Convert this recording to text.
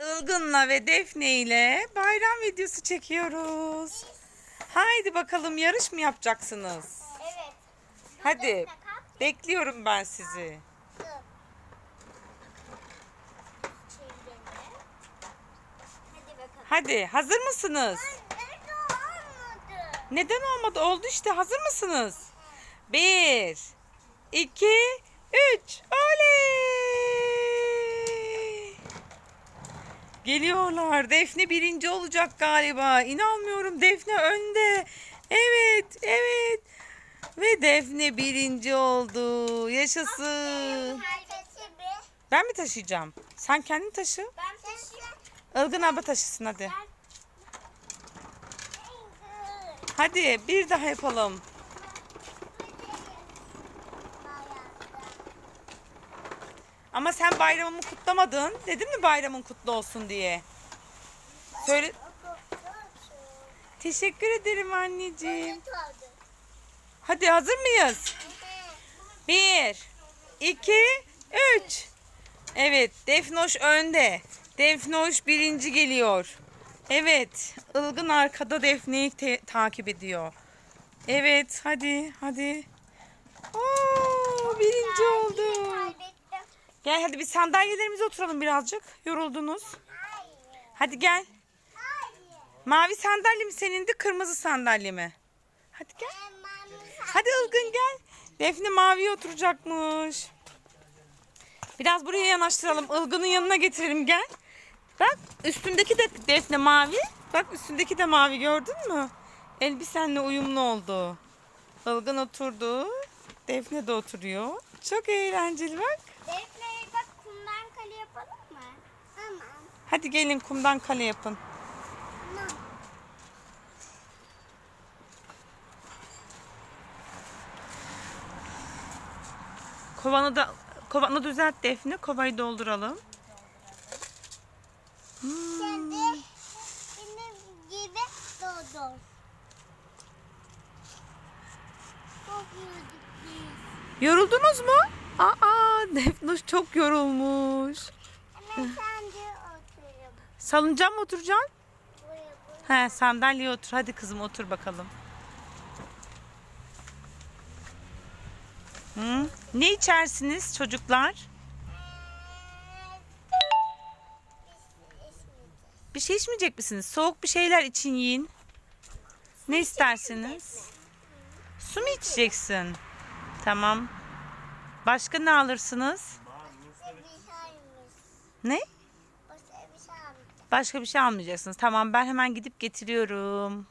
Ilgın'la ve Defne ile bayram videosu çekiyoruz. Haydi bakalım yarış mı yapacaksınız? Evet. Hadi. Bekliyorum ben sizi. Hadi hazır mısınız? Neden olmadı? Oldu işte. Hazır mısınız? Bir, iki, üç. Oley! Geliyorlar. Defne birinci olacak galiba. İnanmıyorum. Defne önde. Evet, evet. Ve Defne birinci oldu. Yaşasın. Ben mi taşıyacağım? Sen kendin taşı. Ben taşıyorum. Ilgın abla taşısın hadi. Hadi bir daha yapalım. Ama sen bayramımı kutlamadın. Dedim mi bayramın kutlu olsun diye? Söyle. Teşekkür ederim anneciğim. Hadi hazır mıyız? Bir, iki, üç. Evet, Defnoş önde. Defnoş birinci geliyor. Evet, Ilgın arkada Defne'yi takip ediyor. Evet, hadi, hadi. Oo, birinci oldu. Gel hadi bir sandalyelerimize oturalım birazcık. Yoruldunuz. Hayır. Hadi gel. Hayır. Mavi sandalye mi senindi, kırmızı sandalye mi? Hadi gel. Hadi Ilgın gel. Defne maviye oturacakmış. Biraz buraya yanaştıralım. Ilgın'ın yanına getirelim gel. Bak üstündeki de Defne mavi. Bak üstündeki de mavi gördün mü? Elbisenle uyumlu oldu. Ilgın oturdu. Defne de oturuyor. Çok eğlenceli bak. Kale yapalım mı? Tamam. Hadi gelin kumdan kale yapın. Tamam. Kovanı da kovanı düzelt Defne. Kovayı dolduralım. Şimdi benim gibi doldur. Çok yürüdük biz. Yoruldunuz mu? Aa, Defne çok yorulmuş. Hemen sen de oturayım. Salıncağa mı oturacaksın? Buraya buraya. He sandalyeye otur. Hadi kızım otur bakalım. Hı? Ne içersiniz çocuklar? Bir şey içmeyecek misiniz? Soğuk bir şeyler için yiyin. Ne istersiniz? Su mu içeceksin? Tamam. Başka ne alırsınız? Ne? Şey. Başka bir şey almayacaksınız. Tamam ben hemen gidip getiriyorum.